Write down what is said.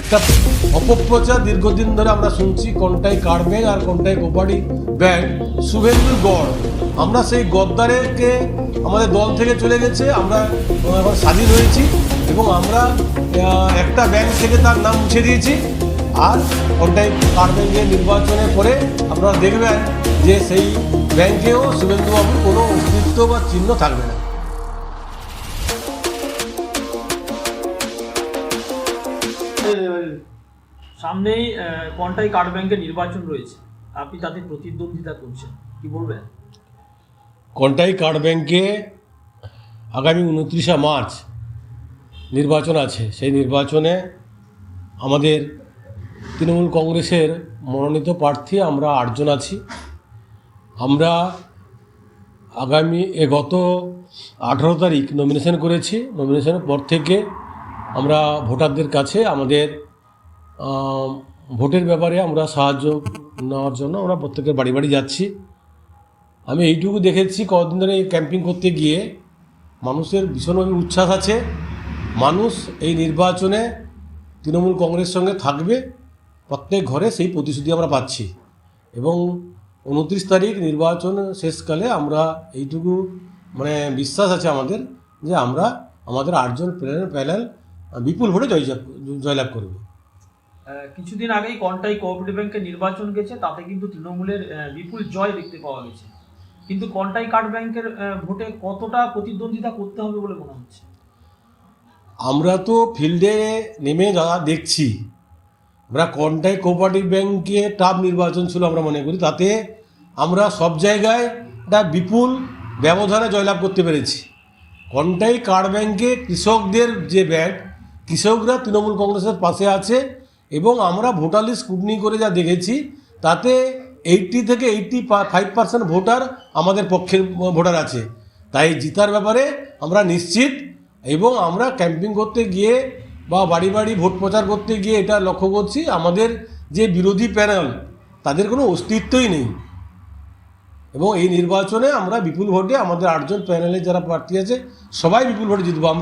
একটা অপপ্রচার দীর্ঘদিন ধরে আমরা শুনছি কোনটাই কার্ড ব্যাংক আর কোনটাই কোপারি ব্যাংক। শুভেন্দুর গড়, আমরা সেই গদ্দারেরকে আমাদের দল থেকে চলে গেছে, আমরা এখন স্বাধীন হয়েছি এবং আমরা একটা ব্যাংক থেকে তার নাম মুছে দিয়েছি। আর কোনটাই কার্ড ব্যাংকের নির্বাচনের পরে আপনারা দেখবেন যে সেই ব্যাংকেও শুভেন্দুবাবুর কোনো অস্তিত্ব বা চিহ্ন থাকবে না। সামনেই কন্টাই কার্ড ব্যাংকের নির্বাচন রয়েছে। আপনি তাতে প্রতিদ্বন্দ্বিতা করছেন। কি বলবেন? কন্টাই কার্ড ব্যাংকে আগামী উনত্রিশে মার্চ নির্বাচন আছে। সেই নির্বাচনে আমাদের তৃণমূল কংগ্রেসের মনোনীত প্রার্থী আমরা আটজন আছি। আমরা আগামী, এ গত আঠারো তারিখ নমিনেশন করেছি। নমিনেশনের পর থেকে আমরা ভোটারদের কাছে আমাদের ভোটের ব্যাপারে আমরা সাহায্য নেওয়ার জন্য আমরা প্রত্যেকের বাড়ি বাড়ি যাচ্ছি। আমি এইটুকু দেখেছি, কদিন ধরে এই ক্যাম্পিং করতে গিয়ে মানুষের ভীষণভাবে উচ্ছ্বাস আছে। মানুষ এই নির্বাচনে তৃণমূল কংগ্রেস সঙ্গে থাকবে, প্রত্যেক ঘরে সেই প্রতিশ্রুতি আমরা পাচ্ছি। এবং উনত্রিশ তারিখ নির্বাচন শেষকালে আমরা এইটুকু মানে বিশ্বাস আছে আমাদের যে আমরা আমাদের আটজন প্যানেল প্যানেল বিপুল ভোটে জয় জয়লাভ করবে। কিছুদিন আগেই কন্টাই কোঅপারেটিভ ব্যাংকের নির্বাচন গেছে তাতে কিন্তু তৃণমূলের বিপুল জয় দেখতে পাওয়া গেছে। কিন্তু কন্টাই কার্ড ব্যাংকের ভোটে কতটা প্রতিদ্বন্দ্বিতা করতে হবে বলে মনে হচ্ছে? আমরা তো ফিল্ডে নেমে যারা দেখছি আমরা কন্টাই কোঅপারেটিভ ব্যাংকে টাফ নির্বাচন ছিল আমরা মনে করি তাতে আমরা সব জায়গায় একটা বিপুল ব্যবধানে জয়লাভ করতে পেরেছি। কন্টাই কার্ড ব্যাংকে কৃষকদের যে ব্যাংক কৃষকরা তৃণমূল কংগ্রেসের পাশে আছে এবং আমরা ভোটার লিস্ট স্কুটনি করে যা দেখেছি, তাতে এইটটি থেকে এইটটি ফাইভ পার্সেন্ট ভোটার আমাদের পক্ষের ভোটার আছে। তাই জিতার ব্যাপারে আমরা নিশ্চিত এবং আমরা ক্যাম্পিং করতে গিয়ে বা বাড়ি বাড়ি ভোট প্রচার করতে গিয়ে এটা লক্ষ্য করছি, আমাদের যে বিরোধী প্যানেল, তাদের কোনো অস্তিত্বই নেই। এবং এই নির্বাচনে আমরা বিপুল ভোটে আমাদের আটজন প্যানেলে যারা প্রার্থী আছে, সবাই বিপুল ভোটে জিতবো। আমরা